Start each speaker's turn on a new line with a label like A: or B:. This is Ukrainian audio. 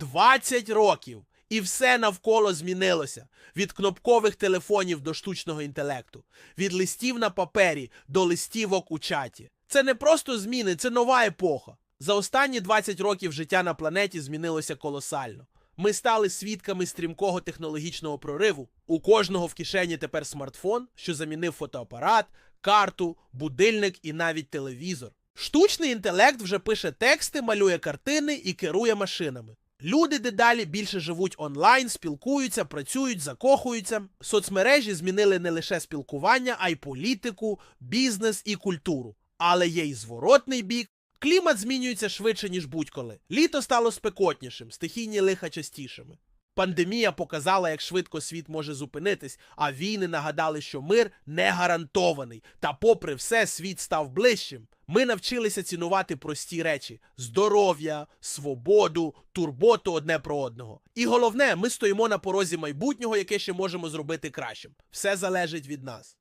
A: 20 років. І все навколо змінилося від кнопкових телефонів до штучного інтелекту, від листів на папері до листівок у чаті. Це не просто зміни, це нова епоха. За останні 20 років життя на планеті змінилося колосально. Ми стали свідками стрімкого технологічного прориву. У кожного в кишені тепер смартфон, що замінив фотоапарат, карту, будильник і навіть телевізор. Штучний інтелект вже пише тексти, малює картини і керує машинами. Люди дедалі більше живуть онлайн, спілкуються, працюють, закохуються. Соцмережі змінили не лише спілкування, а й політику, бізнес і культуру. Але є й зворотний бік. Клімат змінюється швидше, ніж будь-коли. Літо стало спекотнішим, стихійні лиха частішими. Пандемія показала, як швидко світ може зупинитись, а війни нагадали, що мир не гарантований. Та, попри все, світ став ближчим. Ми навчилися цінувати прості речі: здоров'я, свободу, турботу одне про одного. І головне, ми стоїмо на порозі майбутнього, яке ще можемо зробити кращим. Все залежить від нас.